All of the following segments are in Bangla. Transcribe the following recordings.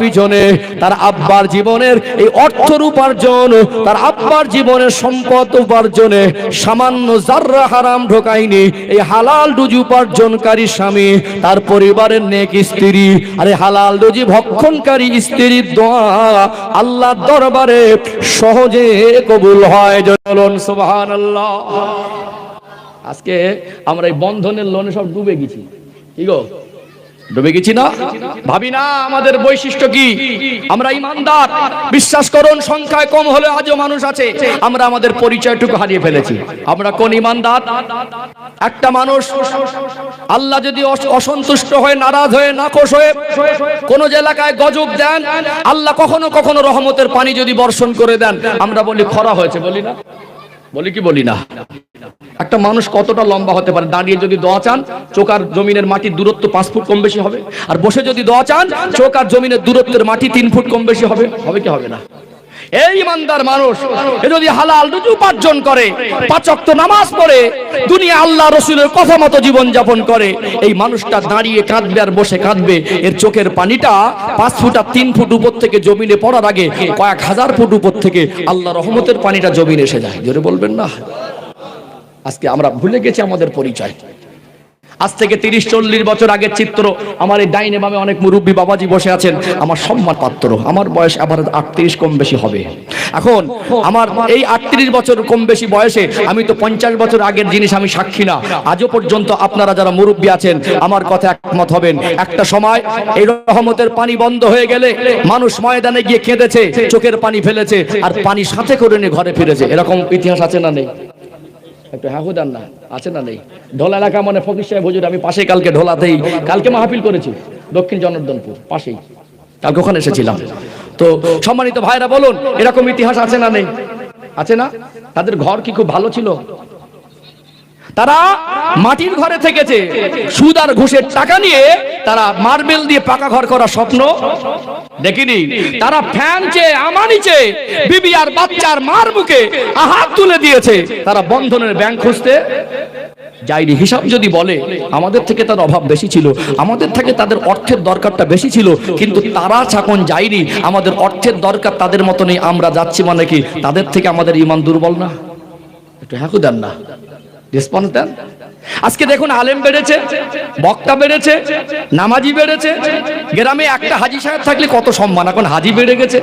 পিছনে তার আব্বার জীবনের এই উপার্জন, তার আব্বার জীবনের সম্পদ উপার্জনে সামান্য জাররা হারাম ঢোকায়নি, এই হালাল রুজি উপার্জনকারী স্বামী, তার পরিবারের নেক স্ত্রী, আরে হালাল ভক্ষণকারী স্ত্রীর দোয়া আল্লাহর দরবারে সহজে কবুল হয়। আজকে আমরা এই বন্ধনের লোনে সব ডুবে গেছি। ডুবে গেছি না? ভাবি না, আমাদের বৈশিষ্ট্য কি? আমরা ইমানদার। বিশ্বাস করুন, সংখ্যায় কম হলে আজও মানুষ আছে। আমরা আমাদের পরিচয়টুকু হারিয়ে ফেলেছি। আমরা কোন ইমানদার? একটা মানুষ, আল্লাহ যদি অসন্তুষ্ট হয়ে, নারাজ হয়ে নাকশ হয়ে কোন এলাকায় গজব দেন, আল্লাহ কখনো কখনো রহমতের পানি যদি বর্ষণ করে দেন, আমরা বলি খরা হয়েছে, বলি না? বলি কি বলি না? একটা মানুষ কতটা লম্বা হতে পারে? দাঁড়িয়ে যদি দোয়া চান, চোখ আর জমিনের মাটির দূরত্ব পাঁচ ফুট কম বেশি হবে। আর বসে যদি দোয়া চান, চোখ আর জমিনের দূরত্বের মাটি তিন ফুট কম বেশি হবে। হবে কি হবে না? এই ইমানদার মানুষ যদি হালাল রুজি উপার্জন করে পাঁচক্ত নামাজ পড়ে, দুনিয়া আল্লাহ রসুলের কথা মতো জীবন যাপন করে, এই মানুষটা দাঁড়িয়ে কাঁদবে আর বসে কাঁদবে। এর চোখের পানিটা পাঁচ ফুট আর তিন ফুট উপর থেকে জমিনে পড়ার আগে কয়েক হাজার ফুট উপর থেকে আল্লাহ রহমতের পানিটা জমিনে এসে যায়। জোরে বলবেন না? আজকে আমরা ভুলে গেছি আমাদের পরিচয়। আজ থেকে তিরিশ, চল্লিশ বছর আগের চিত্র। আমার এই ডাইনে বামে অনেক মুরব্বী বাবাজি বসে আছেন। আমার সম্মান পাত্র। আমার বয়স আবার আটত্রিশ, কম বেশি হবে। এখন আমার এই আটত্রিশ বছর, কম বেশি বয়সে আমি তো পঞ্চাশ বছর আগের জিনিস আমি সাক্ষী না। আজও পর্যন্ত আপনারা যারা মুরব্বী আছেন, আমার কথা একমত হবেন। একটা সময় এই রহমতের পানি বন্ধ হয়ে গেলে মানুষ ময়দানে গিয়ে কেঁদেছে, চোখের পানি ফেলেছে, আর পানি সাথে করে নিয়ে ঘরে ফিরেছে। এরকম ইতিহাস আছে না নেই? একটু হ্যাঁ হুদান না, আছে না নেই? ঢোলা এলাকা মানে ফকির সাহেব, হুজুর, আমি পাশে কালকে ঢোলাতেই, কালকে মাহফিল করেছি, দক্ষিণ জনার্দনপুর, পাশেই। কালকে ওখানে এসেছিলাম। তো সম্মানিত ভাইরা বলুন, এরকম ইতিহাস আছে না নেই? আছে না? তাদের ঘর কি খুব ভালো ছিল? তারা মাটির ঘরে থেকেছে। সুদ আর ঘুষের টাকা নিয়ে তারা মার্বেল দিয়ে পাকা ঘর করার স্বপ্ন দেখিনি। তারা ফ্যান চেয়ে, আমানি চেয়ে, বিবি আর বাচ্চার মার মুখে আহাত তুলে দিয়েছে। তারা বন্ধনের ব্যাংক খুঁজতে যায়নি। হিসাব যদি বলে, আমাদের থেকে তার অভাব বেশি ছিল। আমাদের থেকে তাদের অর্থের দরকারটা বেশি ছিল। কিন্তু তারা যখন যায়নি। আমাদের অর্থের দরকার তাদের মতো নেই আমরা যাচ্ছি মানে কি? তাদের থেকে আমাদের ইমান দুর্বল না? একটু হ্যাঁ দেন না। রেসপন্স দেন। আজকে দেখুন আলেম বেড়েছে, বক্তা বেড়েছে, নামাজি বেড়েছে। গ্রামে একটা হাজি সাহেব থাকলে কত সম্মান। এখন হাজি বেড়ে গেছে,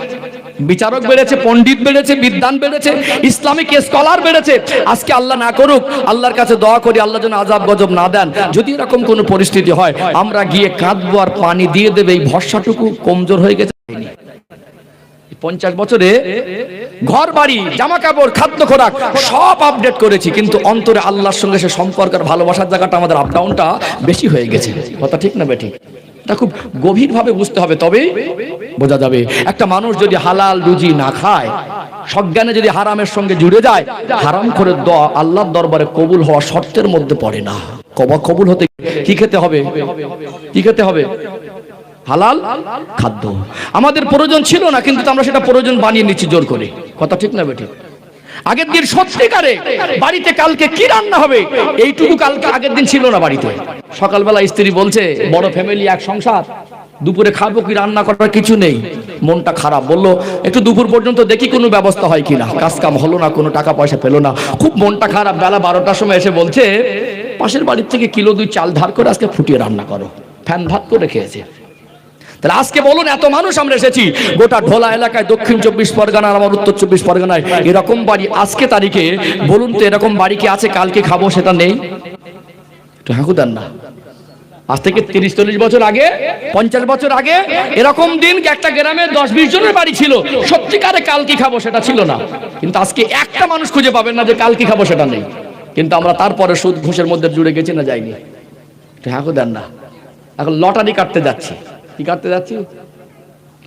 বিচারক বেড়েছে, পণ্ডিত বেড়েছে বিদ্যান বেড়েছে, ইসলামিক স্কলার বেড়েছে। আজকে আল্লাহ না করুক, আল্লাহর কাছে দোয়া করি, আল্লাহ যেন আজাব গজব না দেন। যদি এরকম কোনো পরিস্থিতি হয়, আমরা গিয়ে কাঁদবো আর পানি দিয়ে দেবে, এই ভরসাটুকু কমজোর হয়ে গেছে। পঞ্চাশ বছরে ঘর বাড়ি জামা কাপড় খাদ্য খোরাক সব আপডেট করেছি। কিন্তু অন্তরে আল্লাহর সঙ্গে সে সম্পর্ক আর ভালোবাসার জায়গাটা আমাদের আপডাউনটা বেশি হয়ে গেছে। কথা ঠিক না বেঠিক? এটা খুব গভীরভাবে বুঝতে হবে তবেই বোঝা যাবে, একটা মানুষ যদি হালাল রুজি না খায়, সজ্ঞানে যদি হারামের সঙ্গে জুড়ে যায়, হারাম করে দোয়া আল্লাহর দরবারে কবুল হওয়া শর্তের মধ্যে পড়ে না। কবা কবুল হতে কি খেতে হবে? কি খেতে হবে? হালাল খাদ্য। আমাদের প্রয়োজন ছিল না, কিন্তু আমরা সেটা প্রয়োজন বানিয়ে নিচ্ছি জোর করে। কথা ঠিক না বেঠিক? আগের দিন সত্যিকারে বাড়িতে কালকে কি রান্না হবে, এইটুকু কালকে আগের দিন ছিল না বাড়িতে। সকালবেলা স্ত্রী বলছে, বড় ফ্যামিলি এক সংসার। দুপুরে খাব কি, রান্না করার কিছু নেই। মনটা খারাপ, বলল, একটু দুপুর পর্যন্ত দেখি কোনো ব্যবস্থা হয় কিনা। কাজ কাম হলো না, কোনো টাকা পয়সা পেল না। খুব মনটা খারাপ, বেলা বারোটার সময় এসে বলছে, পাশের বাড়ির থেকে কিলো দুই চাল ধার করে আজকে ফুটিয়ে রান্না করো। ফ্যান ভাত করে খেয়েছে। তাহলে আজকে বলুন, এত মানুষ আমরা এসেছি। গোটা ঢোলা এলাকায়, দক্ষিণ চব্বিশ পরগনা, আর আমার উত্তর চব্বিশ পরগনায়। এরকম বাড়ি আজকে তারিখে, বলুন তো এরকম বাড়ি কি আছে, কালকে খাব, সেটা নেই? একটু দেন না। আজ থেকে তিরিশ, চল্লিশ বছর আগে, পঞ্চাশ বছর আগে, এরকম দিন একটা গ্রামে দশ, বিশ জনের বাড়ি ছিল? সত্যিকারে কাল কি খাব, সেটা ছিল না। কিন্তু আজকে একটা মানুষ খুঁজে পাবেন না যে কাল কি খাব, সেটা নেই। কিন্তু আমরা তারপরে সুদ ঘুষের মধ্যে জুড়ে গেছি না যাইনি। একটু হাঁকু দেন না। এখন লটারি কাটতে যাচ্ছি। কি কাটতে যাচ্ছি?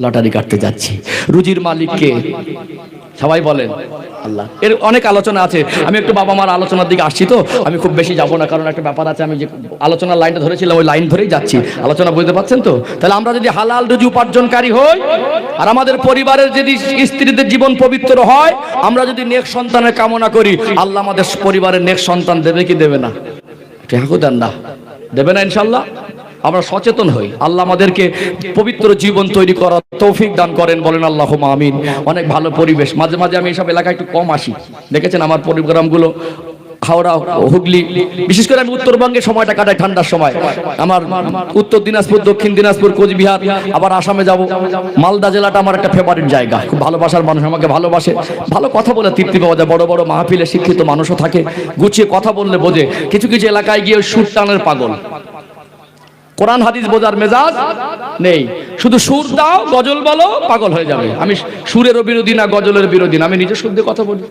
লটারি কাটতে যাচ্ছি। রুজির মালিককে সবাই বলেন। আল্লাহ। এর অনেক আলোচনা আছে। আমি একটু বাবা মার আলোচনার দিকে আসছি তো। আমি খুব বেশি যাব না, কারণ একটা ব্যাপার আছে, আমি যে আলোচনার লাইনটা ধরেছিলাম, ওই লাইন ধরেই যাচ্ছি। আলোচনা বুঝতে পারছেন তো? তাহলে আমরা যদি হালাল রুজি উপার্জনকারী হই, আর আমাদের পরিবারের যদি স্ত্রীদের জীবন পবিত্র হয়, আমরা যদি নেক সন্তানের কামনা করি, আল্লাহ আমাদের পরিবারের নেক সন্তান দেবে কি দেবে না? ঠিক দেন না। দেবে না ইনশাল্লাহ? আমরা সচেতন হই। আল্লাহ আমাদেরকে পবিত্র জীবন তৈরি করার তৌফিক দান করেন, বলেন আল্লাহ আমিন। অনেক ভালো পরিবেশ। মাঝে মাঝে আমি এইসব এলাকায় একটু কম আসি। দেখেছেন আমার প্রোগ্রামগুলো, হাওড়া, হুগলি। বিশেষ করে আমি উত্তরবঙ্গে সময়টা কাটাই ঠান্ডার সময়। আমার উত্তর দিনাজপুর, দক্ষিণ দিনাজপুর, কোচবিহার, আবার আসামে যাব। মালদা জেলাটা আমার একটা ফেভারিট জায়গা। খুব ভালোবাসার মানুষ আমাকে ভালোবাসে। ভালো কথা বলে তৃপ্তি পাওয়া যায়। বড় বড় মাহফিলে শিক্ষিত মানুষও থাকে। গুছিয়ে কথা বললে বোঝে। কিছু কিছু এলাকায় গিয়ে সুর টানের পাগল। কোরআন হাদিস বোঝার মেজাজ নেই। শুধু সুর দাও, গজল বলো, পাগল হয়ে যাবে। আমি সুরেরও বিরোধী না, গজলের বিরোধী না। আমি নিজের শুদ্ধ কথা বলি।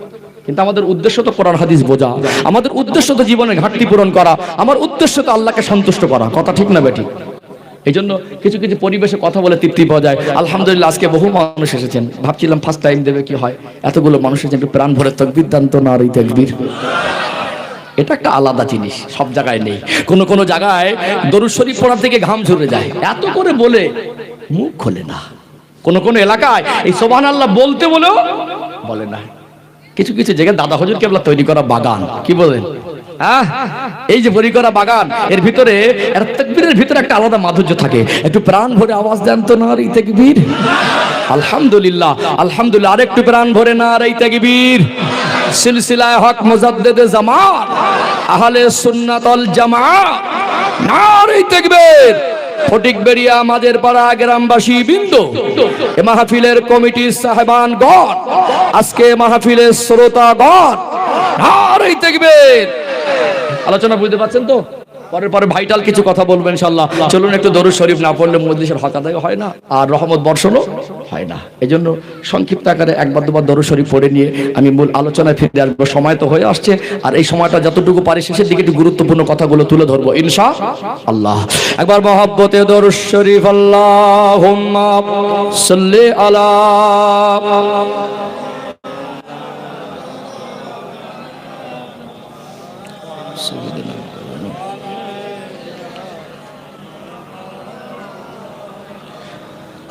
কিন্তু আমাদের উদ্দেশ্য তো কোরআন হাদিস বোঝা। আমাদের উদ্দেশ্য তো জীবনের ঘাটতি পূরণ করা। আমার উদ্দেশ্য তো আল্লাহকে সন্তুষ্ট করা। কথা ঠিক না বেটি এই জন্য কিছু কিছু পরিবেশে কথা বলে তৃপ্তি পাওয়া যায়। আলহামদুলিল্লাহ, আজকে বহু মানুষ এসেছেন। ভাবছিলাম ফার্স্ট টাইম দেবে কি হয়? এতগুলো মানুষ এসেছেন, একটু প্রাণ ভরে তকবির দান তো না আর তকবির? এটা একটা আলাদা জিনিস, সব জায়গায় নেই। কোন কোন জায়গায় দরুদ শরীফ পড়ার থেকে ঘাম ঝরে যায়। এত করে বলে মুখ খোলে না। কোন কোন এলাকায় এই সোবান আল্লাহ বলতে বলেও বলে না। কিছু কিছু জায়গায় দাদা হজুর কেবলা তৈরি করা বাগান। কি বলেন? হ্যাঁ? এই যে বড়ি বাগান, এর ভিতরে তাকবীরের ভিতরে একটা আলাদা মাধুর্য থাকে। একটু প্রাণ ভরে আওয়াজ দেন তো না এই তাকবীর। আলহামদুলিল্লাহ আলহামদুলিল্লাহ, আরেকটু প্রাণ ভরে না এই তাকবীর। সিলসিলায় হক মুজাদ্দেদে জামাত, আহলে সুন্নাতল জামাত। নারী তাকবীর, ফটিক বেরিয়া আমাদের পাড়া গ্রামবাসী বিন্দু, এ মাহফিলের কমিটির সাহেবান গণ আজকে মাহফিলের শ্রোতা গণ এই তাকবীর। আলোচনা বুঝতে পারছেন তো? পরের পরে ভাইটাল কিছু কথা বলবেন ইনশাল্লাহ চলুন একটু দরুদ শরীফ না পড়লে মজলিসের হক আদায় হয় না, আর রহমত বর্ষণও হয় না। এই জন্য সংক্ষিপ্ত আকারে একবার দুবার দরুদ শরীফ পড়ে নিয়ে আমি মূল আলোচনায় ফিরে আসব। সময় তো হয়ে আসছে, আর এই সময়টা যতটুকু পারি শেষের দিকে একটু গুরুত্বপূর্ণ কথাগুলো তুলে ধরবো ইনশা আল্লাহ একবার মহাব্বতে দরুদ শরীফ আল্লাহ সাল্লি আলা 所谓的呢。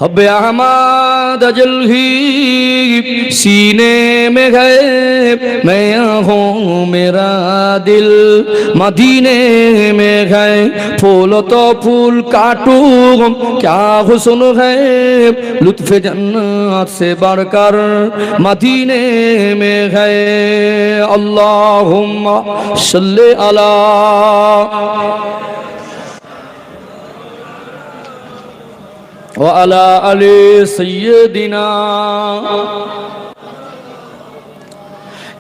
حب احمد اجل ہی سینے میں ہے میں ہوں میرا دل مدینے میں ہے پھول تو پھول کاٹوں کیا حسن ہے لطف جنت سے بڑھ کر مدینے میں ہے اللہم صلی اللہ وعلى آل سيدنا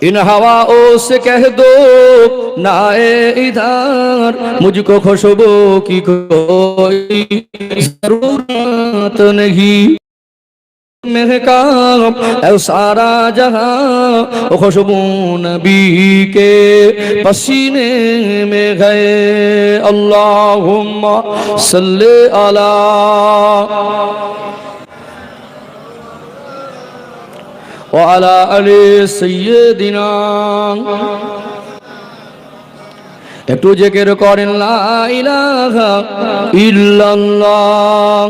इन हवाओं से कह दो ना इधर मुझको खुशबू की कोई जरूरत नहीं महका ऐ सारा जहां खुशबू नबी के पसीने में गए अल्लाहुम्मा सल्ले अला وعلى آل سيدنا একটু জেকের করেন লা ইলাহা ইল্লাল্লাহ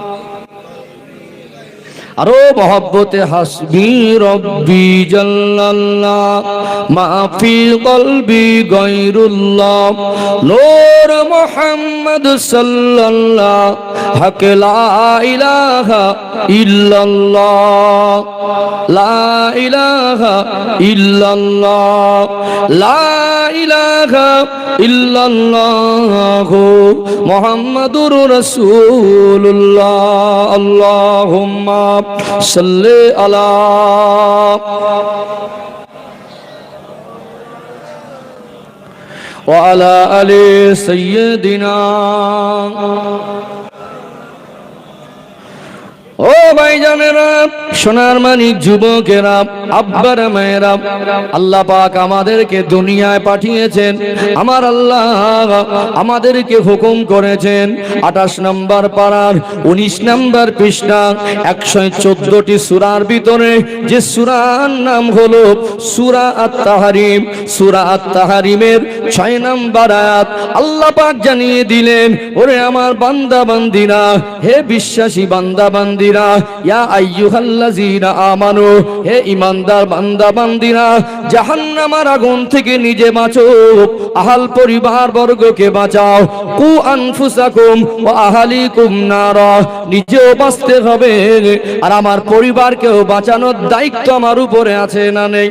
আরও মহব্বতে হাসবি রব্বি জাল্লাল্লাহ মাফি কলবি গৈরুল্লাহ নূর মুহাম্মদ সাল্লাল্লাহ, হক লা ইলাহা ইল্লাল্লাহ, লা ইলাহা ইল্লাল্লাহ, লা ইলাহা ইল্লাল্লাহ মুহাম্মাদুর রাসূলুল্লাহ আল্লাহুম্মা সাল্লি আলা وعلى آل سيدنا ও ভাইজানেরা সোনার মানিক যুবকেরা, আব্বার মায়েরা, আল্লাহ পাক আমাদেরকে দুনিয়ায় পাঠিয়েছেন। আমার আল্লাহ আমাদেরকে হুকুম করেছেন। আঠাশ নম্বর পাড়ার, উনিশ নম্বর পৃষ্ঠা, একশো চোদ্দটি সুরার ভিতরে যে সুরার নাম হলো সুরা আত্মাহারিম সুরা আত্মাহারিমের ছয় নম্বর আয়াত আল্লাহ পাক জানিয়ে দিলেন, ওরে আমার বান্দা বান্দিরা হে বিশ্বাসী বান্দা আমার পরিবারকেও বাঁচানোর দায়িত্ব আমার উপরে আছে না নেই।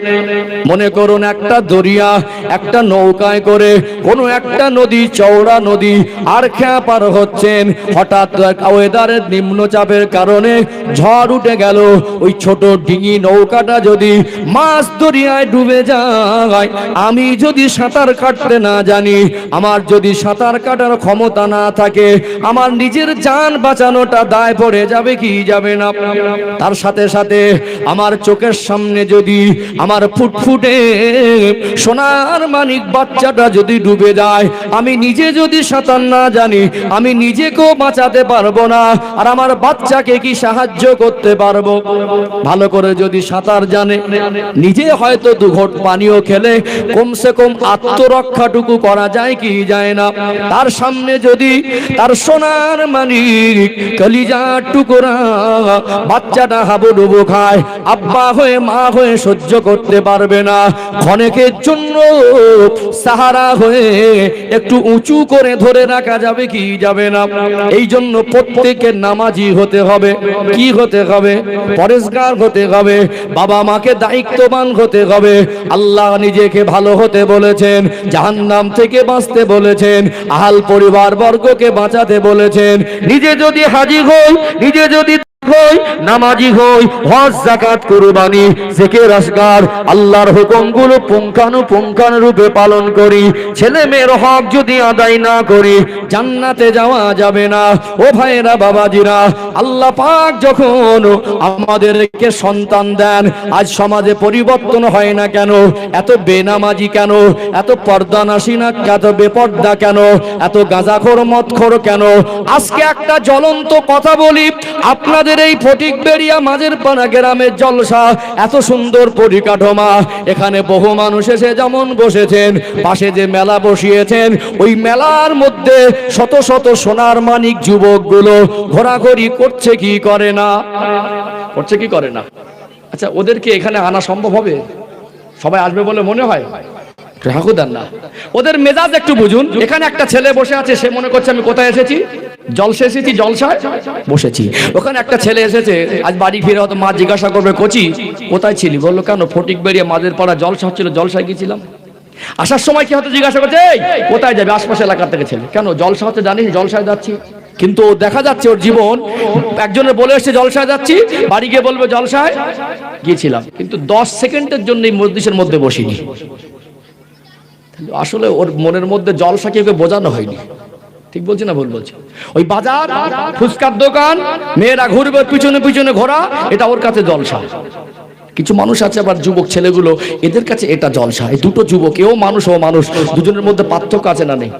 মনে করুন একটা দরিয়া, একটা নৌকায় করে কোনো একটা নদী, চওড়া নদী, আর খেয়া পার হচ্ছেন, হঠাৎ ওয়েদারের নিম্নচাপের কারণে ঝড় উঠে গেল। ওই ছোট ডিঙি নৌকাটা যদি মাছ দরিয়ায় ডুবে যায়, আমি যদি সাঁতার কাটতে না জানি, আমার যদি সাঁতার কাটার ক্ষমতা না থাকে, আমার নিজের যান বাঁচানোটা দায় পড়ে যাবে, কি যাবে না? তার সাথে সাথে আমার চোখের সামনে যদি আমার ফুটফুটে সোনার মানিক বাচ্চাটা যদি ডুবে যায়, আমি নিজে যদি সাঁতার না জানি, আমি নিজেকেও বাঁচাতে পারব না। আর আমার বাচ্চাকে কি সাহায্য করতে পারব, ভালো করে যদি সাঁতার জানে, নিজে হয়তো দু ঘট পানীয় খেলে, কমসে কম আত্মরক্ষাটুকু করা যায় কি যায় না। তার সামনে যদি তার সোনার মানিক কলিজা টুকরা বাচ্চাটা হাবুডুবু খায়, আব্বা হয়ে মা হয়ে সহ্য করতে পারবে না। ক্ষণেকের জন্য সাহারা হয়ে একটু উঁচু করে ধরে রাখা যাবে কি যাবে না। এই জন্য প্রত্যেকের নামাজি হতে হবে। কি হতে হবে? পরেশগার হতে হবে বাবা মাকে দায়িত্ববান হতে হবে। আল্লাহ নিজেকে ভালো হতে বলেছেন জাহান্নাম থেকে বাঁচতে বলেছেন আহাল পরিবার বর্গকে বাঁচাতে বলেছেন। নিজে যদি হাজির হই নিজে যদি হই, নামাজি হই, হজ জাকাত কুরবানি, জিকির, আসগার, আল্লাহর হুকুমগুলো পুঙ্খানু পুঙ্খানু রূপে পালন করি। ছেলে মেয়ের হক যদি আদায় না করি, জান্নাতে যাওয়া যাবে না। ও ভাইরা বাবাজিরা, আল্লাহ পাক যখন আমাদেরকে সন্তান দেন, আজ সমাজে পরিবর্তন হয় না কেন? এত বেনামাজি কেন? এত পর্দা নাসি না এত বেপর্দা কেন? এত গাঁজাখোর, মদখোর কেন? আজকে একটা জ্বলন্ত কথা বলি, আপনাদের এই ফটিক বেরিয়া মাঝের পাড়া গ্রামের জলসা। এত সুন্দর পরিকাঠামা। এখানে বহু মানুষ এসে যেমন বসেছেন, পাশে যে মেলা বসিয়েছেন, ওই মেলার মধ্যে শত শত সোনার মানিক যুবকগুলো ঘোরাঘুরি করছে কি করে না? করছে কি করে না? আচ্ছা ওদেরকে এখানে আনা সম্ভব হবে? সবাই আসবে বলে মনে হয়? না। ওদের মেজাজ একটু বুঝুন। এখানে একটা ছেলে বসে আছে সে মনে করছে আমি কোথায় এসেছি? জলসে এসেছি জলসায় বসেছি। ওখানে একটা ছেলে এসেছে আজ বাড়ি ফিরে হয়তো মা জিজ্ঞাসা করবে কোচি কোথায় ছিলি? বলল কেন ফটিক বেরিয়ে মাদের পাড়া জলসা হচ্ছিল জলসায় গিয়েছিলাম। আসার সময় কি হয়তো জিজ্ঞাসা করছে "এই, কোথায় যাবে? আশপাশ এলাকার থেকে ছেলে। কেন জলসা হচ্ছে জানিস জলসায় যাচ্ছি। কিন্তু দেখা যাচ্ছে ওর জীবন একজনের বলে এসছে জলসায় যাচ্ছি। বাড়ি গিয়ে বলবে জলসায় গিয়েছিলাম। কিন্তু দশ সেকেন্ডের জন্য এই মসজিদের মধ্যে বসিনি। আসলে ওর মনের মধ্যে জলসাকে ওকে বোঝানো হয়নি। ঠিক বলছি না ভুল বলছি? ওই বাজার, ফুচকার দোকান, মেয়েরা ঘুরবে, পিছনে পিছনে ঘোরা, এটা ওর কাছে জলসা। কিছু মানুষ আছে আবার যুবক ছেলেগুলো, এদের কাছে এটা জলসা। এই দুটো যুবক, এও মানুষ, ও মানুষ, দুজনের মধ্যে পার্থক্য আছে না নেই?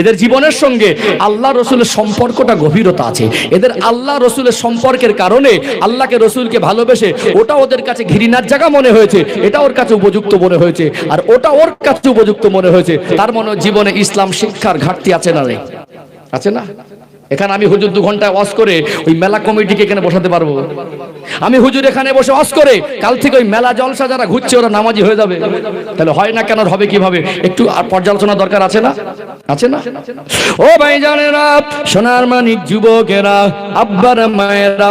এদের জীবনের সঙ্গে আল্লাহ রসুলের সম্পর্কটা গভীরতা আছে। এদের আল্লাহ রসুলের সম্পর্কের কারণে আল্লাহকে রসুলকে ভালোবেসে ওটা ওদের কাছে ঘৃণার জায়গা মনে হয়েছে, এটা ওর কাছে উপযুক্ত মনে হয়েছে, আর ওটা ওর কাছে উপযুক্ত মনে হয়েছে। তার মনে জীবনে ইসলাম শিক্ষার ঘাটতি আছে না রে আছে না? এখানে আমি হুজুর দু ঘন্টায় ওয়াজ করে ওই মেলা কমিটিকে এখানে বসাতে পারব? আমি হুজুর এখানে বসে ওয়াজ করে, কাল থেকে ওই মেলা জলসা যারা ঘুরছে, ওরা নামাজি হয়ে যাবে। তাহলে হয় না কেন হবে কীভাবে? একটু আর পর্যালোচনা দরকার আছে না? আছে না? ও ভাই জানেরা সোনার মানিক যুবকেরা, আব্বার মায়েরা,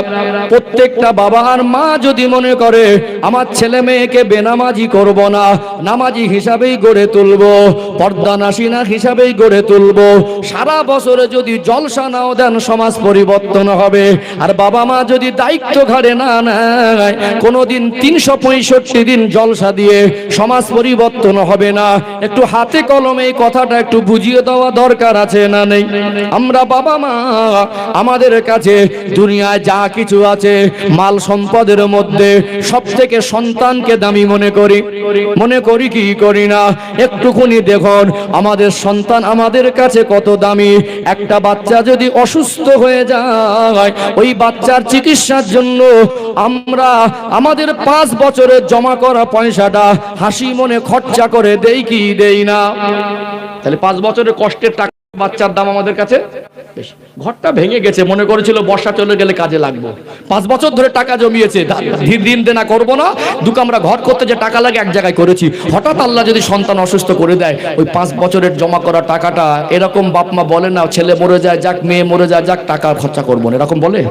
প্রত্যেকটা বাবা আর মা যদি মনে করে, আমার ছেলে মেয়েকে বেনামাজি করব না, নামাজি হিসাবেই গড়ে তুলবো, পর্দা নাসিনা হিসাবেই গড়ে তুলবো, সারা বছরে যদি জলসা নাও দেন, সমাজ পরিবর্তন হবে। আর বাবা মা যদি দায়িত্ব ঘাড়ে না নেয় কোনোদিন তিনশো পঁয়ষট্টি দিন জলসা দিয়ে সমাজ পরিবর্তন হবে না। একটু হাতে কলমে এই কথাটা একটু বুঝিয়ে দেওয়া দরকার আছে না নেই? আমরা বাবা মা, আমাদের কাছে দুনিয়ায় যা কিছু আছে, মাল সম্পদের মধ্যে সব থেকে সন্তানকে দামি মনে করি। মনে করি কি করি না? একটুখানি দেখুন, আমাদের সন্তান আমাদের কাছে কত দামি। একটা বাচ্চা যদি অসুস্থ হয়ে যায়, ওই বাচ্চার চিকিৎসার জন্য আমরা আমাদের পাঁচ বছরের জমা করা পয়সাটা হাসি মনে খরচা করে দেই কি দেই না? তাহলে পাঁচ বছরের কষ্টের টাকা বাচ্চার দাম আমাদের কাছে। ঘরটা ভেঙে গেছে, মনে করেছিল বর্ষা চলে গেলে কাজে লাগবো। পাঁচ বছর ধরে টাকা জমিয়েছে দিন দেনা করব না। দুটো আমরা ঘর করতে যে টাকা লাগে এক জায়গায় করেছি। হঠাৎ আল্লাহ যদি সন্তান অসুস্থ করে দেয়, ওই পাঁচ বছরের জমা করা টাকাটা এরকম বাপমা বলে না, ছেলে মরে যায়, যাক, মেয়ে মরে যায়, যাক, টাকা খরচা করব না। এরকম বলে?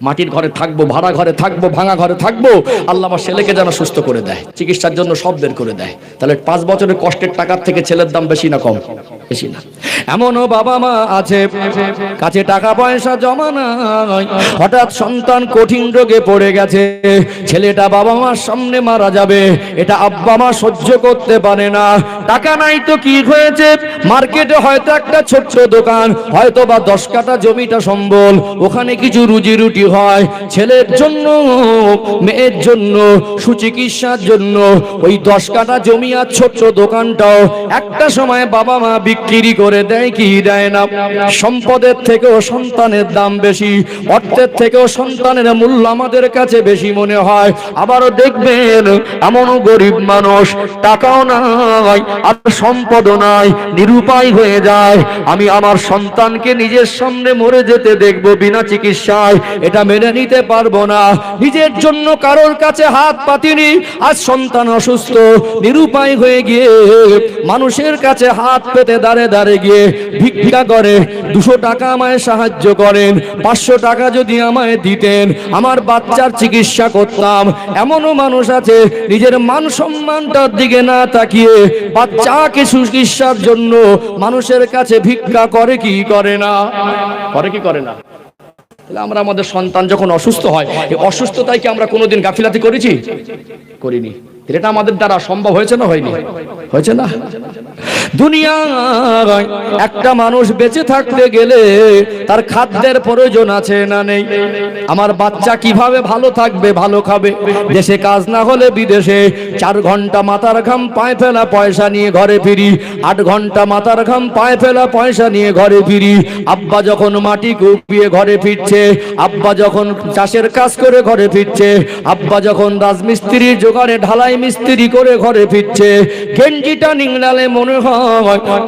মাটির ঘরে থাকব, ভাড়া ঘরে থাকব, ভাঙা ঘরে থাকব। আল্লাহ আমার ছেলেকে যেন সুস্থ করে দেয়, চিকিৎসার জন্য সব বের করে দেয়। তাহলে পাঁচ বছরের কষ্টের টাকার থেকে ছেলের দাম বেশি না কম? বেশি না। এমনও বাবা মা আছে, কাছে টাকা পয়সা জমা নাই, হঠাৎ সন্তান কঠিন রোগে পড়ে গেছে। ছেলেটা বাবা মার সামনে মারা যাবে, এটা আব্বা মা সহ্য করতে পারে না। টাকা নাই তো কি হয়েছে? মার্কেটে হয়তো একটা ছোট্ট দোকান হয়তো বা দশ কাটা জমিটা সম্বল, ওখানে কিছু রুজি রুটি হয়, ছেলের জন্য, মেয়ের জন্য, সুচিকিৎসার জন্য। ওই দশ কাটা জমি আর দোকানটাও একটা সময় বাবা মা বিক্রি করে দেয় কি দেয় না। সম্পদের থেকেও সন্তানের দাম বেশি, অর্থের থেকেও সন্তানের মূল্য আমাদের কাছে বেশি মনে হয়। আবারও দেখবেন, এমনও গরিব মানুষ, টাকাও নাই, আর সম্পদও নাই, নিরুপায় হয়ে যায়। আমি আমার সন্তানকে নিজের সামনে মরে যেতে দেখব বিনা চিকিৎসায়। এটা মেনে নিতে পারব না। নিজের জন্য কারোর কাছে হাত পাতিনি। আজ সন্তান অসুস্থ, নিরুপায় হয়ে গিয়ে মানুষের কাছে হাত পেতে দাঁড়ে দাঁড়ে গিয়ে ভিক্ষা করে, দুশো টাকা আমায় সাহায্য করেন, পাঁচশো টাকা যদি আমায় দিতেন, আমার বাচ্চার চিকিৎসা করতাম। এমনও মানুষ আছে, নিজের মান সম্মানটার দিকে না তাকিয়ে বাচ্চাকে চিকিৎসার জন্য মানুষের কাছে ভিক্ষা করে কি করে না? করে কি করে না? তাহলে আমরা আমাদের সন্তান যখন অসুস্থ হয়, এই অসুস্থতায় কি আমরা কোনোদিন গাফিলাতি করেছি? করিনি। তাহলে এটা আমাদের দ্বারা সম্ভব হয়েছে না হয়নি? হয়েছে না? দুনিয়ায় একটা মানুষ বেঁচে থাকতে গেলে তার খাদ্যের প্রয়োজন আছে না নেই? আমার বাচ্চা কীভাবে ভালো থাকবে, ভালো খাবে? দেশে কাজ না হলে বিদেশে চার ঘণ্টা মাথার ঘাম, পায়ে ফেলা পয়সা নিয়ে ঘরে ফিরি। আট ঘণ্টা মাথার ঘাম, পায়ে ফেলা পয়সা নিয়ে ঘরে ফিরি। আব্বা যখন মাটি কুপিয়ে ঘরে ফিরছে, আব্বা যখন চাষের কাজ করে ঘরে ফিরছে, আব্বা যখন রাজমিস্ত্রির জোগাড়ে, ঢালাই মিস্ত্রি করে ঘরে ফিরছে। গেঞ্জিটা নিংড়ালে মনে হয়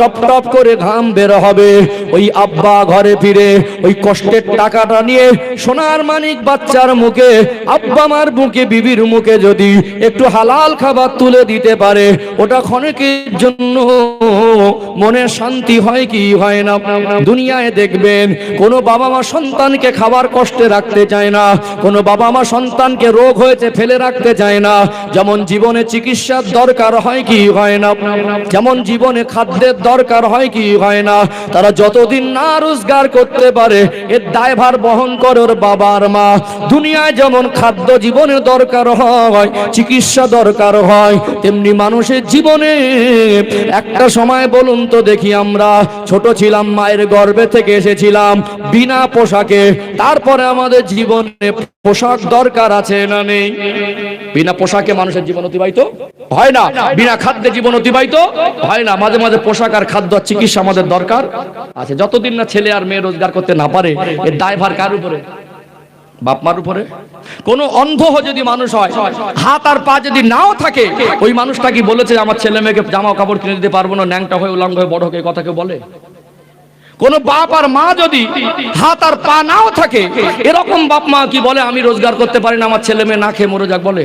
টপ টপ করে ঘাম বের হবে। ওই আব্বা ঘরে ফিরে ওই কষ্টের টাকাটা নিয়ে সোনার মানিক বাচ্চার মুখে, আব্বা মার মুখে বিবির মুখে যদি একটু হালাল খাবার তুলে দিতে পারে, ওটা ক্ষণিকের জন্য মনে শান্তি হয় কি হয় না? দুনিয়ায় দেখবেন, কোনো বাবা মা সন্তানকে খাবার কষ্টে রাখতে চায় না, কোনো বাবা মা সন্তানকে রোগ হয়েছে ফেলে রাখতে চায় না, যেমন জীবনে চিকিৎসার দরকার হয় কি হয় না? যেমন জীবনে খাদ্যের দরকার হয় কি হয় না? তারা যতদিন না রোজগার করতে পারে, এর দায়ভার বহন করে ওর বাবার মা। দুনিয়ায় যেমন খাদ্য জীবনে দরকার হয়, চিকিৎসা দরকার হয়, তেমনি মানুষের জীবনে একটা সময় বলুন তো দেখি আমরা, ছোট ছিলাম, মায়ের গর্ভে থেকে এসেছিলাম, বিনা পোশাকে। তারপরে আমাদের জীবনে পোশাক দরকার আছে না নেই? বিনা পোশাকে মানুষের জীবন অতিবাহিত হয় না? বিনা খাদ্যে জীবন অতিবাহিত হয় না? মাঝে মাঝে পোশাক আর খাদ্য আর চিকিৎসা আমাদের দরকার। আছে যতদিন না ছেলে আর মেয়ে রোজগার করতে না পারে, এর দায়ভার কার উপরে? বাপ মার উপরে? কোন অন্ধ যদি মানুষ হয়, হাত আর পা যদি নাও থাকে, ওই মানুষটা কি বলেছে আমার ছেলে মেয়েকে জামা কাপড় কিনে দিতে পারব না, ন্যাংটা হয়ে উলঙ্গ হয়ে বড় হয়ে কথা কেউ বলে? কোন বাপ আর মা যদি হাত আর পা নাও থাকে, এরকম বাপ মা কি বলে, আমি রোজগার করতে পারি না, আমার ছেলে মেয়ে না খেয়ে মরে যাক, বলে?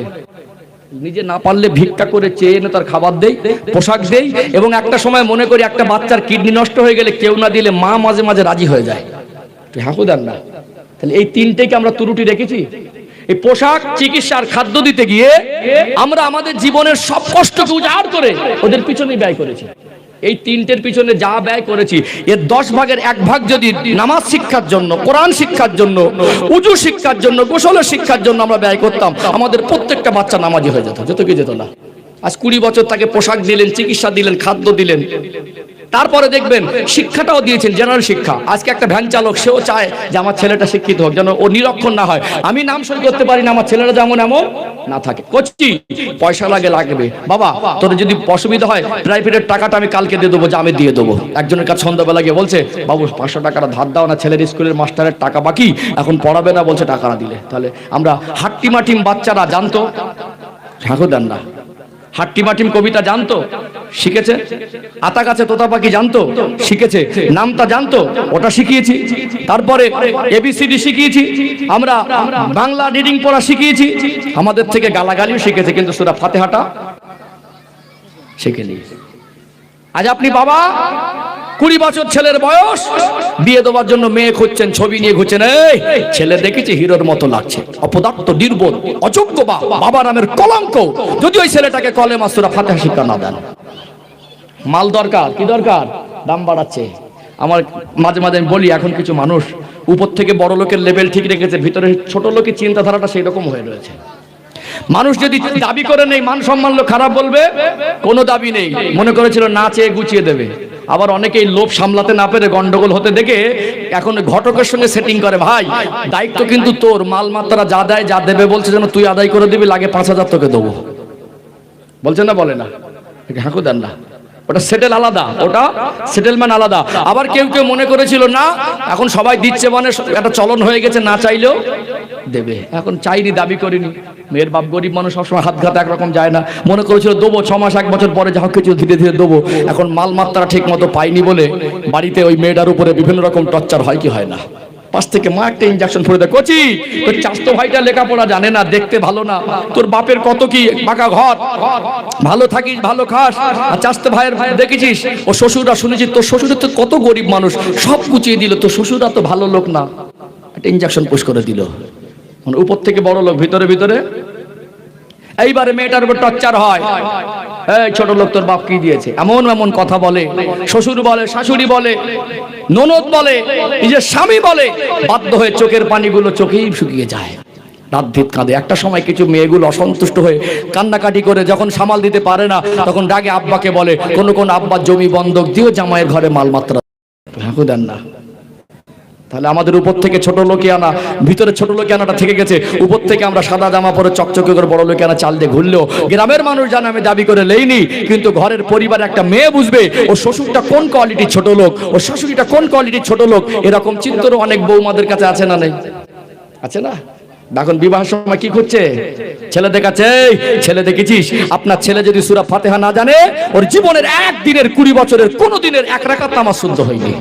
নিজে না পারলে ভিক্ষা করে চেয়ে এনে তার খাবার দেই, পোশাক দেই এবং একটা সময় মনে করি একটা বাচ্চার কিডনি নষ্ট হয়ে গেলে কেউ না দিলে মা মাঝে মাঝে রাজি হয়ে যায়। হাঁকু দেন না। তাহলে এই তিনটেকে আমরা তুরুটি রেখেছি? এই পোশাক চিকিৎসার খাদ্য দিতে গিয়ে আমরা আমাদের জীবনের সব কষ্টকে উজাড় করে ওদের পিছনে ব্যয় করেছি। এই তিনটের পিছনে যা ব্যয় করেছি এর দশ ভাগের এক ভাগ যদি নামাজ শিক্ষার জন্য, কোরআন শিক্ষার জন্য, উজু শিক্ষার জন্য, গোসলের শিক্ষার জন্য আমরা ব্যয় করতাম, আমাদের প্রত্যেকটা বাচ্চা নামাজি হয়ে যেত যেত কি যেত না। আজ কুড়ি বছর তাকে পোশাক দিলেন, চিকিৎসা দিলেন, খাদ্য দিলেন। তারপরে দেখবেন শিক্ষাটাও দিয়েছেন জেনারেল শিক্ষা। আজকে একটা ভ্যান চালক, সেও চায় যে আমার ছেলেটা শিক্ষিত হোক, যেন ও নিরক্ষণ না হয়। আমি নাম সই করতে পারি না, আমার ছেলেরা যেমন এমন না থাকে। করছি পয়সা লাগে, লাগবে। বাবা তোর যদি অসুবিধা হয় প্রাইভেটের টাকাটা আমি কালকে দিয়ে দেবো, যে আমি দিয়ে দেবো। একজনের কাছে সন্ধ্যাবেলা গিয়ে বলছে, বাবু, পাঁচশো টাকাটা ধার দাও না, ছেলের স্কুলের মাস্টারের টাকা বাকি, এখন পড়াবে না, বলছে টাকা না দিলে। তাহলে আমরা হাট্টিমাটিম বাচ্চারা জানতো, ঠাকুর দেন না। হাট্টিমাটিম কবিতা জানতো? শিখেছে? আতা গাছে তোতা পাখি জানতো? শিখেছে। নামটা জানতো? ওটা শিখিয়েছি। তারপরে এবিসিডি শিখিয়েছি। আমরা বাংলা রিডিং পড়া শিখিয়েছি। আমাদের থেকে গালাগালিও শিখেছে, কিন্তু সুরা ফাতেহাটা শিখেনি। আজ আপনি বাবা? কুড়ি বছর ছেলের বয়স। বিয়ে দেওয়ার জন্য মেয়ে খুঁজছেন, ছবি নিয়ে ঘুরছেন। এই ছেলে দেখেছি হিরোর মতো লাগছে। অপদার্থ, নির্বোধ, অযোগ্য বাবা নামের কলঙ্ক। যদি ওই ছেলেটাকে কলে মাসুরা ফাতে শিক্ষা না দেন। মাল দরকার, কি দরকার? দাম বাড়াচ্ছে। আমার মাঝে মাঝে বলি, এখন কিছু মানুষ উপর থেকে বড় লোকের লেভেল ঠিক রেখেছে, ভিতরে ছোট লোকের চিন্তাধারাটা সেই রকম হয়ে রয়েছে। মানুষ যদি দাবি করে নেই, মান সম্মান লোক খারাপ বলবে, কোনো দাবি নেই। মনে করেছিল না চেয়ে গুছিয়ে দেবে। আবার অনেকেই লোভ সামলাতে না পেরে গন্ডগোল হতে দেখে এখন ঘটকের সঙ্গে সেটিং করে, ভাই, দায়িত্ব কিন্তু তোর, মাল মাত্রা যা দেয়, যা দেবে বলছে যেন তুই আদায় করে দিবি, লাগে পাঁচ হাজার তোকে দেবো। বলছে না, বলে না। হাঁকু দেন না। ওটা সেটেল আলাদা, ওটা সেটেলমেন্ট আলাদা। আবার কেউ কেউ মনে করেছিল, না, এখন সবাই দিচ্ছে মানে একটা চলন হয়ে গেছে, না চাইলেও দেবে। এখন চাইনি, দাবি করিনি। মেয়ের বাপ গরিব মানুষ, সবসময় হাত ঘাতে একরকম যায় না। মনে করেছিল, দেবো, ছ মাস, এক বছর পরে যা কিছু ধীরে ধীরে দেবো। এখন মাল মাত্রা ঠিক মতো পাইনি বলে বাড়িতে ওই মেয়েটার উপরে বিভিন্ন রকম টর্চার হয় কি হয় না। পাশ থেকে মা একটা ইঞ্জেকশন করে দেয়। কচি, তোর চাস্তো ভাইটা লেখাপড়া জানে না, দেখতে ভালো না। তোর বাপের কত কি পাকা ঘর? ভালো থাকিস, ভালো খাস। আর চাস্তো ভাইয়ের ভাই দেখেছিস? ও শ্বশুররা শুনেছি, তোর শ্বশুর তো কত গরিব মানুষ। সব কুচিয়ে দিল, তোর শ্বশুররা তো ভালো লোক না। একটা ইঞ্জেকশন পুশ করে দিল। মানে উপর থেকে বড় লোক, ভিতরে ভিতরে। এইবারে মেয়েটার উপর টর্চার হয়। এই ছোট লোক তোর বাপ কি দিয়েছে? এমন এমন কথা বলে, শ্বশুর বলে, শাশুড়ি বলে, ননদ বলে নিজের স্বামী বলে, বাধ্য হয়ে চোখের পানিগুলো চোখেই শুকিয়ে যায়। রাত ভিত কাঁদে। একটা সময় কিছু মেয়েগুলো অসন্তুষ্ট হয়ে কান্নাকাটি করে যখন সামাল দিতে পারে না, তখন রাগে আব্বাকে বলে, কোন কোন আব্বার জমি বন্ধক দিও জামাইয়ের ঘরে মালমাত্রা দেন না। তাহলে আমাদের উপর থেকে ছোট লোকে আনা, ভিতরে ছোট লোকে আনাটা থেকে গেছে। উপর থেকে আমরা সাদা জামা পরে চকচকে করে বড় লোকে আনা চাল দিয়ে ঘুরলেও, গ্রামের মানুষ জানে আমি দাবি করে লেইনি, কিন্তু ঘরের পরিবার একটা মেয়ে বুঝবে ও শ্বশুরটা কোন কোয়ালিটির ছোট লোক ও শাশুড়িটা কোন কোয়ালিটির ছোট লোক, এরকম চিন্তনও অনেক বৌমাদের কাছে আছে না নেই। আছে না? এখন বিবাহের সময় কি করছে? ছেলে দেখাচ্ছে ছেলে দেখেছিস? আপনার ছেলে যদি সুরা ফাতেহা না জানে, ওর জীবনের একদিনের কুড়ি বছরের কোনো দিনের এক রাখাত নামাজ শুদ্ধ হয়নি।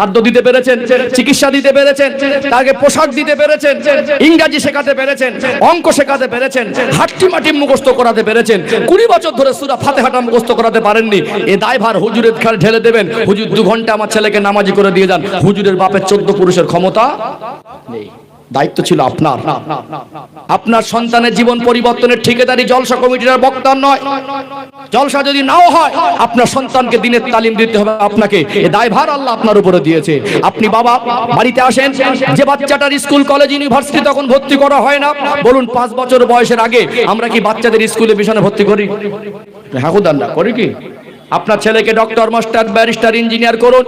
খাদ্য দিতে পেরেছেন, চিকিৎসা দিতে পেরেছেন, তাকে পোশাক দিতে পেরেছেন, ইংরাজি শেখাতে পেরেছেন, অঙ্ক শেখাতে পেরেছেন, হাট্টি মাটি মুখস্থ করাতে পেরেছেন, কুড়ি বছর ধরে সুরা ফাতেহাটা মুখস্ত করাতে পারেননি। এ দায়ভার হুজুরের খেয়াল ঢেলে দেবেন। হুজুর দু ঘণ্টা আমার ছেলেকে নামাজি করে দিয়ে যান। হুজুরের বাপের চোদ্দ পুরুষের ক্ষমতা নেই। দায়িত্ব ছিল আপনার। আপনার সন্তানের জীবন পরিবর্তনের ঠিকাদারি জলসা কমিটির বক্তার নয়। জলসা যদি নাও হয়, আপনার সন্তানকে দিনের তালিম দিতে হবে। আপনাকে এ দায়ভার আল্লাহ আপনার উপরে দিয়েছে। আপনি বাবা, বাড়িতে আসেন। যে বাচ্চাটার স্কুল, কলেজ, ইউনিভার্সিটি তখন ভর্তি করা হয় না। বলুন, পাঁচ বছর বয়সের আগে আমরা কি বাচ্চাদের স্কুলে মিশনে ভর্তি করি? হ্যাঁ করি কি? আপনার ছেলেকে ডক্টর মাস্টার ব্যারিস্টার ইঞ্জিনিয়ার করুন।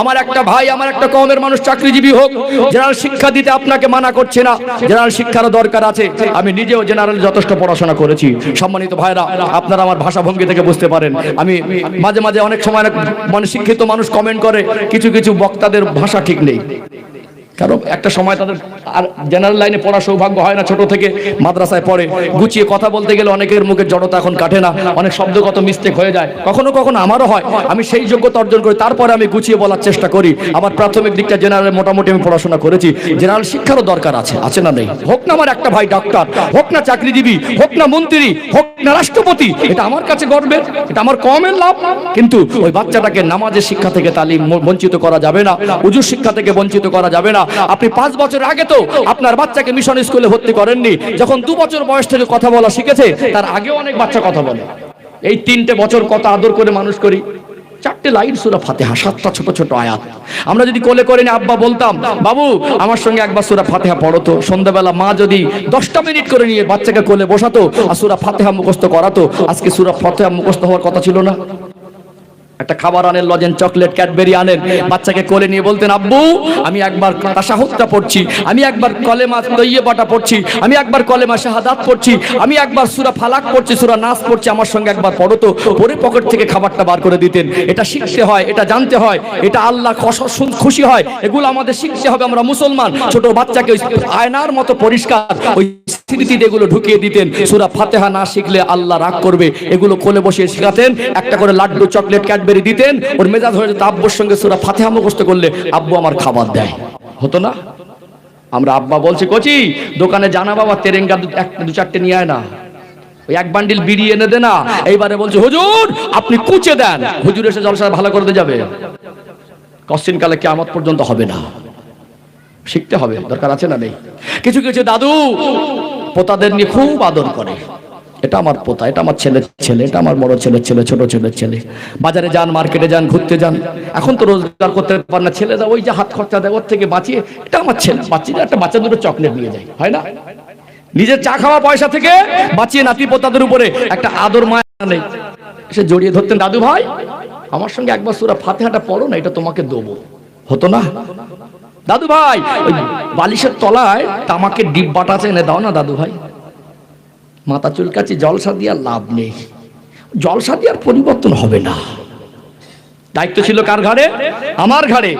আমার একটা ভাই, আমার একটা কমের মানুষ, চাকরিজীবী হোক জেনারেল শিক্ষা দিতে আপনাকে মানা করছে না। জেনারেল শিক্ষারও দরকার আছে। আমি নিজেও জেনারেল যথেষ্ট পড়াশোনা করেছি। সম্মানিত ভাইরা আপনারা আমার ভাষা ভঙ্গি থেকে বুঝতে পারেন। আমি মাঝে মাঝে অনেক সময় অনেক মানে শিক্ষিত মানুষ কমেন্ট করে, কিছু কিছু বক্তাদের ভাষা ঠিক নেই। কারণ একটা সময় তাদের আর জেনারেল লাইনে পড়া সৌভাগ্য হয় না, ছোট থেকে মাদ্রাসায় পড়ে। গুছিয়ে কথা বলতে গেলে অনেকের মুখে জড়তা এখন কাটে না, অনেক শব্দগত মিস্টেক হয়ে যায়। কখনো কখনো আমারও হয়, আমি সেই যোগ্যতা অর্জন করি তারপরে আমি গুছিয়ে বলার চেষ্টা করি। আমার প্রাথমিক দিকটা জেনারেল মোটামুটি আমি পড়াশোনা করেছি। জেনারেল শিক্ষারও দরকার আছে আছে না নেই? হোক না আমার একটা ভাই ডাক্তার হোক না চাকরিজীবী, হোক না মন্ত্রী, হোক না রাষ্ট্রপতি, এটা আমার কাছে গর্বের, এটা আমার কমের লাভ। কিন্তু ওই বাচ্চাটাকে নামাজের শিক্ষা থেকে তালিম বঞ্চিত করা যাবে না, উজুর শিক্ষা থেকে বঞ্চিত করা যাবে না। আপনি পাঁচ বছর আগে তো আপনার বাচ্চাকে মিশন স্কুলে ভর্তি করেননি। যখন দু বছর বয়স থেকে কথা বলা শিখেছে, তার আগেও অনেক বাচ্চা কথা বলে। এই তিনটে বছর কত আদর করে মানুষ করি? চারটে লাইন সুরা ফাতেহা, সাতটা ছোট ছোট আয়াত। আমরা যদি কোলে করে আব্বা বলতাম, বাবু, আমার সঙ্গে একবার সুরা ফাতেহা পড়ো তো। সন্ধ্যাবেলা মা যদি দশটা মিনিট করে নিয়ে বাচ্চাকে কোলে বসাতো আর সুরা ফাতেহা মুখস্থ করাতো, আজকে সুরা ফাতেহা মুখস্থ হওয়ার কথা ছিল না। একটা খাবার আনেন, লজেন চকলেট, ক্যাডবেরি আনেন, বাচ্চাকে কোলে নিয়ে বলতেন, আব্বু, আমি একবার তাসাহুদটা পড়ছি, আমি একবার কলেমা তৈয়বাটা পড়ছি, আমি একবার কলেমা শাহাদাত পড়ছি, আমি একবার সুরা ফালাক পড়ছি, সুরা নাস পড়ছি, আমার সঙ্গে একবার পড়ো তো। পরে পকেট থেকে খাবারটা বার করে দিতেন। এটা শিখতে হয়, এটা জানতে হয়, এটা আল্লাহ খুশি হয়। এগুলো আমাদের শিখতে হবে, আমরা মুসলমান। ছোট বাচ্চাকে আয়নার মতো পরিষ্কার, ওই স্মৃতি এগুলো ঢুকিয়ে দিতেন। সুরা ফাতেহা না শিখলে আল্লাহ রাগ করবে। এগুলো কোলে বসে শেখাতেন। একটা করে লাড্ডু, চকলেট, ক্যাডবেরি দিতেন। ওর মেজাজ হয়ে যেত আব্বুর সঙ্গে সুরা ফাতেহা মুখস্থ করলে আব্বু আমার খাবার দেয়। হতো না? আমরা আব্বা বলছি, কচি, দোকানে জানা বাবা তেরেঙ্গা দু- চারটে নিয়ে আয় না। ওই এক বান্ডিল বিড়ি এনে দে না। এইবারে বলছে, হুজুর, আপনি কুচে দেন। হুজুর এসে জলসা ভালো করে দিয়ে যাবে। কশ্চিন কালে কেমন পর্যন্ত হবে না। শিখতে হবে। দরকার আছে না নেই? কিছু কিছু, দাদু পোতাদের নিয়ে খুব আদর করে। এটা আমার পোতা, এটা আমার ছেলের ছেলে, এটা আমার বড় ছেলের ছেলে, ছোট ছেলের ছেলে। বাজারে যান, মার্কেটে যান, ঘুরতে যান, এখন তো রোজগার করতে পারে না। ছেলেরা ওই যে হাত খরচা দেয়, ওর থেকে বাঁচিয়ে, এটা আমার ছেলে বাচ্চাদের একটা বাচ্চা দুটো চকলেট নিয়ে যায়, হয় না? নিজের চা খাওয়া পয়সা থেকে বাঁচিয়ে নাতি পোতাদের উপরে একটা আদর মায়া নেই। সে জড়িয়ে ধরতেন, দাদু ভাই, আমার সঙ্গে একবার সুরা ফাতেহাটা পড়ো না, এটা তোমাকে দেবো। হতো না? দাদু ভাই বালিশের তলায় তামাকের ডিব্বাটা আছে এনে দাও না দাদু ভাই। মাথা চুলকাচ্ছি, জলসা দিয়ে লাভ নেই। জলসা দিয়ে পরিবর্তন হবে না। দায়িত্ব ছিল কার ঘাড়ে? আমার ঘাড়ে।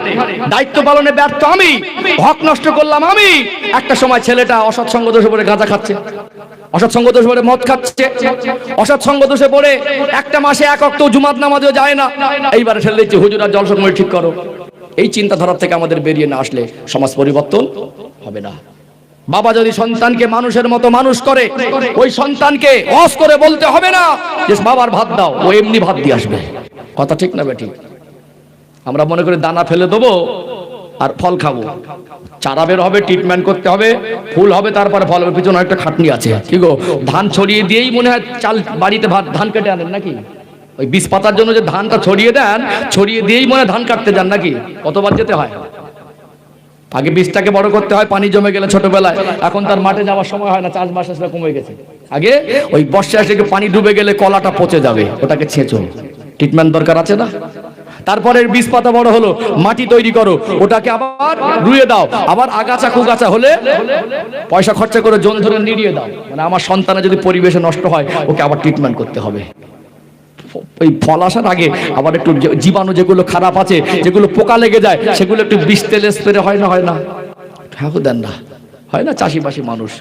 দায়িত্ব পালনে ব্যর্থ আমি। হক নষ্ট করলাম আমি। একটা সময় ছেলেটা অসৎসঙ্গ দোষে পড়ে গাঁজা খাচ্ছে। অসৎসঙ্গ দোষে পড়ে মদ খাচ্ছে। অসৎসঙ্গ দোষে পড়ে একটা মাসে এক অক্ত জুমাত নামাজও যায় না। এইবারে ঠেলে দিচ্ছে, হুজুর আর জলসা ঠিক করো। এই চিন্তাধারা থেকে আমাদের বেরিয়ে না আসলে সমাজ পরিবর্তন হবে না। বাবা যদি সন্তানকে মানুষের মতো মানুষ করে, ওই সন্তানকে অস করে বলতে হবে না যে, বাবার ভাত দাও। ও এমনি ভাত দিয়ে আসবে। কথা ঠিক না বেঠিক আমরা মনে করি দানা ফেলে দেবো আর ফল খাব। চারা বের হবে ট্রিটমেন্ট করতে হবে, ফুল হবে, তারপরে ফল হবে পিছনে একটা খাটনি আছে। কি গো, ধান ছড়িয়ে দিয়েই মনে হয় চাল বাড়িতে ভাত, ধান কেটে আনেন নাকি? ওই বীজ পাতার জন্য যে ধানটা ছড়িয়ে দেন, ছড়িয়ে দিয়েই মনে ধান কাটতে যান নাকি? কতবার যেতে হয়? আগে বীজটাকে বড় করতে হয়, পানি জমে গেলে ছোটবেলায়। এখন তার মাঠে যাওয়ার সময় হয় না চাষবাস আসলে কমে গেছে। আগে ওই বর্ষা এসে পানি ডুবে গেলে কলাটা পচে যাবে, ওটাকে ছেঁচো। ট্রিটমেন্ট দরকার আছে না? তারপরে বীজ পাতা বড় হলো, মাটি তৈরি করো, ওটাকে আবার রুয়ে দাও। আবার আগাছা কুগাছা হলে পয়সা খরচা করে জন ধরে নিড়িয়ে দাও। মানে আমার সন্তানের যদি পরিবেশে নষ্ট হয়, ওকে আবার ট্রিটমেন্ট করতে হবে। ওই ফল আসার আগে আবার একটু জীবাণু যেগুলো খারাপ আছে, যেগুলো পোকা লেগে যায়, সেগুলো একটু বিষ তেল স্প্রে হয় না হয় না? ঠাকুর দেন না। হয় না চাষিবাসী মানুষ?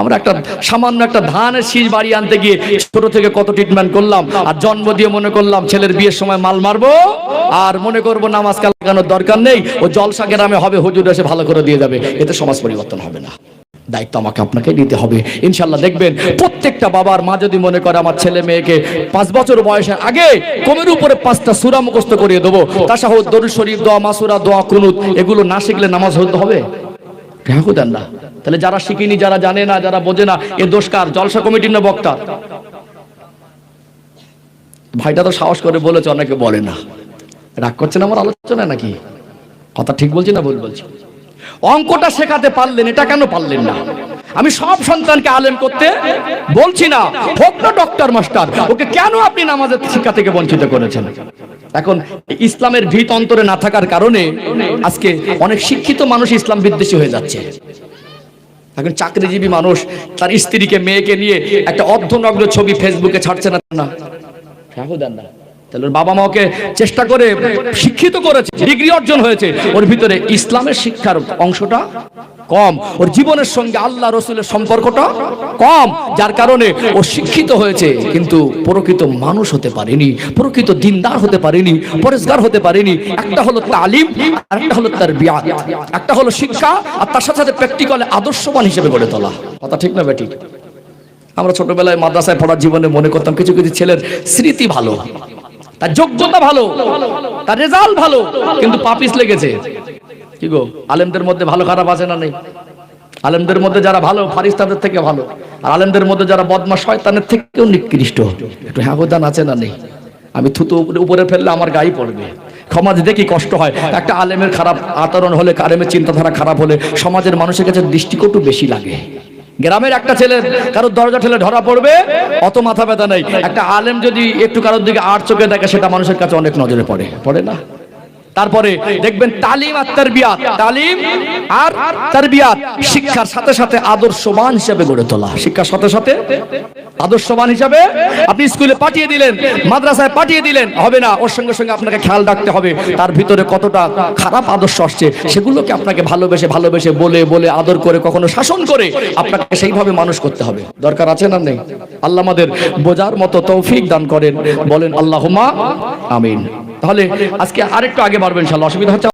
আমরা একটা সামান্য একটা ধানের শীষ বাড়ি আনতে গিয়ে ছোট থেকে কত ট্রিটমেন্ট করলাম, আর জন্ম দিয়ে মনে করলাম ছেলের বিয়ের সময় মাল মারবো, আর মনে করব নামাজ কাল লাগানোর দরকার নেই, ও জলসা গ্রামে হবে, হুজুর এসে ভালো করে দিয়ে যাবে। এতে সমাজ পরিবর্তন হবে না। দায়িত্ব আমাকে আপনাকে নিতে হবে। ইনশাল্লাহ দেখবেন, প্রত্যেকটা বাবার মা যদি মনে করে আমার ছেলে মেয়েকে পাঁচ বছর বয়সের আগে কোমের উপরে পাঁচটা সুরা মুখস্থ করিয়ে দেবো, তাসাহুদ, দরুদ শরীফ, দোয়া, মাসুরা, দোয়া, কুনুত, এগুলো না শিখলে নামাজ হতে হবে? না তাহলে যারা শিখিনি, যারা জানে না, যারা বোঝে না, এ দোষকার জলসা কমিটির না বক্তা? ভাইটা তো সাহস করে বলেছে, অনেকে বলে না। রাগ করছেন আমার আলোচনা নাকি? কথা ঠিক বলছি না ভুল বলছি? অঙ্কটা শেখাতে পারলেন, এটা কেন পারলেন না? আমি সব সন্তানকে আলেম করতে বলছি না। হোক না ডক্টর মাস্টার ওকে কেন আপনি নামাজের শিক্ষা থেকে বঞ্চিত করেছেন? এখন ইসলামের ভিত অন্তরে না থাকার কারণে আজকে অনেক শিক্ষিত মানুষ ইসলাম বিদ্বেষী হয়ে যাচ্ছে। এখন চাকরিজীবী মানুষ, তার স্ত্রীকে, মেয়েকে নিয়ে একটা অর্ধনগ্ন ছবি ফেসবুকে ছাড়ছে না। না দেন না তাহলে ওর বাবা মাকে চেষ্টা করে শিক্ষিত করেছে, ডিগ্রি অর্জন হয়েছে। ওর ভিতরে ইসলামের শিক্ষার অংশটা কম। ওর জীবনের সঙ্গে আল্লাহ রসুলের সম্পর্কটা কম, যার কারণে ও শিক্ষিত হয়েছে, কিন্তু প্রকৃত মানুষ হতে পারেনি, প্রকৃত দিনদার হতে পারেনি, পরেশগার হতে পারেনি। একটা হলো তালিম, আর একটা হলো তার বিয়া একটা হলো শিক্ষা, আর তার সাথে সাথে প্র্যাকটিক্যালে আদর্শবান হিসেবে গড়ে তোলা। কথা ঠিক না বেটি? আমরা ছোটবেলায় মাদ্রাসায় পড়ার জীবনে মনে করতাম কিছু কিছু ছেলের স্মৃতি ভালো। তার যোগ্যতা ভালো, তার রেজাল্ট ভালো, কিন্তু পাপিস লেগেছে। কি গো, আলেমদের মধ্যে ভালো খারাপ আছে না নেই? আলেমদের মধ্যে যারা ভালো, ফারিস্তাদের থেকে ভালো। আর আলেমদের মধ্যে যারা বদমা শয়তানের থেকেও নিকৃষ্ট। একটু হ্যাবদান আছে না নেই? আমি থুতু উপরে- উপরে ফেললে আমার গায়ে পড়বে। সমাজ দেখি কষ্ট হয়। একটা আলেমের খারাপ আচরণ হলে, আলেমের চিন্তাধারা খারাপ হলে সমাজের মানুষের কাছে দৃষ্টিকটু বেশি লাগে। গ্রামের একটা ছেলে কারোর দরজা ঠেলে ধরা পড়বে, অত মাথা ব্যথা নেই। একটা আলেম যদি একটু কারোর দিকে আট চোখে দেখে, সেটা মানুষের কাছে অনেক নজরে পড়ে। পড়ে না? তারপরে দেখবেন তালিম আর তারবিয়াত। তালিম আর তারবিয়াত। শিক্ষার সাথে সাথে আদর্শবান হিসেবে গড়ে তোলা। শিক্ষার সাথে সাথে আদর্শবান হিসাবে আপনি স্কুলে পাঠিয়ে দিলেন, মাদ্রাসায় পাঠিয়ে দিলেন, হবে না। ওর সঙ্গে সঙ্গে আপনাকে খেয়াল রাখতে হবে। তার ভিতরে কতটা খারাপ আদর্শ আসছে, সেগুলোকে আপনাকে ভালোবেসে ভালোবেসে বলে বলে, আদর করে, কখনো শাসন করে আপনাকে সেইভাবে মানুষ করতে হবে। দরকার আছে না নেই? আল্লাহ আমাদের বোঝার মতো তৌফিক দান করেন। বলেন আল্লাহুমা আমিন। তাহলে আজকে আরেকটু আগে বাড়বেন ইনশাল্লাহ অসুবিধা হচ্ছে